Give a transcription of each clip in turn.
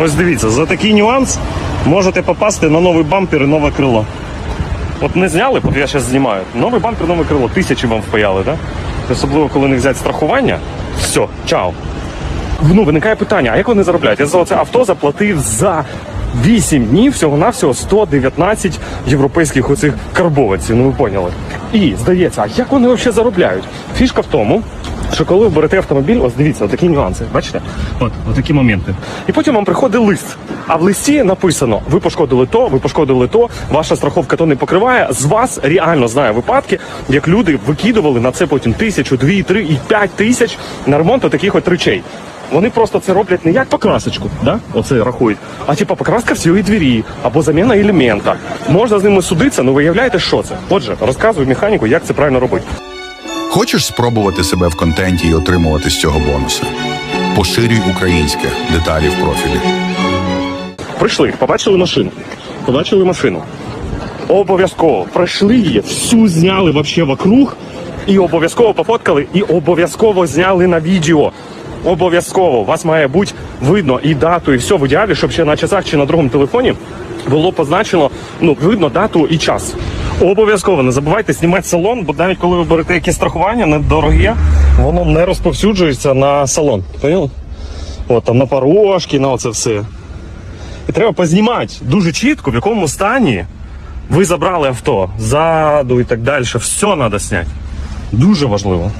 Ось дивіться, за такий нюанс можете попасти на новий бампер і нове крило. От не зняли, от я зараз знімаю. Новий бампер, нове крило, тисячі вам впаяли, так? Особливо, коли не взяти страхування. Все, чао. Ну, виникає питання, а як вони заробляють? Я за це авто заплатив за 8 днів всього-навсього 119 європейських оцих карбованців, ну ви поняли. І здається, а як вони взагалі заробляють? Фішка в тому, що коли ви берете автомобіль, ось дивіться, такі нюанси, бачите? От, от такі моменти. І потім вам приходить лист. А в листі написано: ви пошкодили то, ви пошкодили то, ваша страховка то не покриває. З вас реально знаю випадки, як люди викидували на це потім тисячу, дві, три і п'ять тисяч на ремонт таких от речей. Вони просто це роблять не як покрасочку, да? оце рахують, а типа покраска всієї двері або заміна елемента. Можна з ними судитися, але виявляєте, що це. Отже, розказую механіку, як це правильно робити. Хочеш спробувати себе в контенті і отримувати з цього бонуси? Поширюй українське деталі в профілі. Прийшли, побачили машину. Побачили машину. Обов'язково пройшли її, всю зняли вообще вокруг, і обов'язково пофоткали, і обов'язково зняли на відео. Обов'язково. Вас має бути видно і дату, і все в ідеалі, щоб ще на часах чи на другому телефоні було позначено, ну, видно дату і час. Обов'язково не забувайте знімати салон, бо навіть коли ви берете якесь страхування недороге, воно не розповсюджується на салон. Поняли? От там на порожки, на оце все. І треба познімати дуже чітко, в якому стані ви забрали авто, ззаду і так далі. Все треба зняти. Дуже важливо.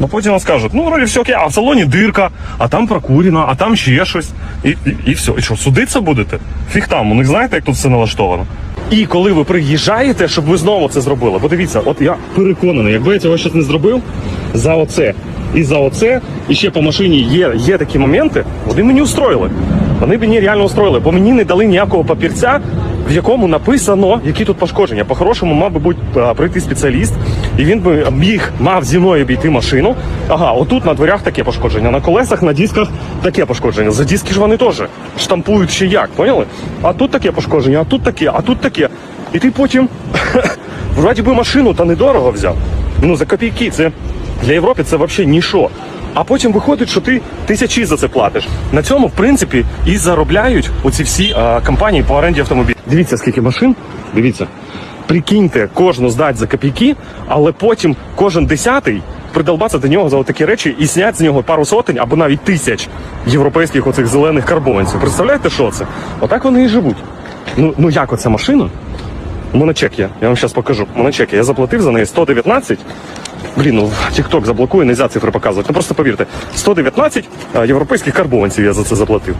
Бо потім вам скажуть, ну вроді все окей, а в салоні дирка, а там прокурено, а там ще щось. І, і, і все. І що, судитися будете? Фіг там, у них знаєте, як тут все налаштовано. І коли ви приїжджаєте, щоб ви знову це зробили. Бо дивіться, от я переконаний, якби я цього щось не зробив, за оце і за оце, і ще по машині є, є такі моменти, вони мені устроїли. Вони мені реально устроїли, бо мені не дали ніякого папірця, в якому написано, які тут пошкодження. По-хорошому мав би бути а, прийти спеціаліст, і він би міг мав зі мною обійти машину. Ага, отут на дверях таке пошкодження, на колесах, на дисках таке пошкодження. За диски ж вони теж штампують ще як, поняли? А тут таке пошкодження, а тут таке, а тут таке. І ти потім вроді би машину та недорого взяв. Ну за копійки це для Європи це взагалі ніщо. А потім виходить, що ти тисячі за це платиш. На цьому, в принципі, і заробляють оці всі а, компанії по оренді автомобілів. Дивіться, скільки машин. Дивіться. Прикиньте, кожну здать за копійки, але потім кожен десятий придолбатися до нього за такі речі і зняти з нього пару сотень або навіть тисяч європейських оцих зелених карбованців. Представляєте, що це? Отак вони і живуть. Ну, ну як оця машина? У мене є, я вам зараз покажу. У. Я заплатив за неї 119. Блін, ну TikTok заблокує, нельзя цифри показувати. Ну просто повірте, 119 європейських карбованців я за це заплатив.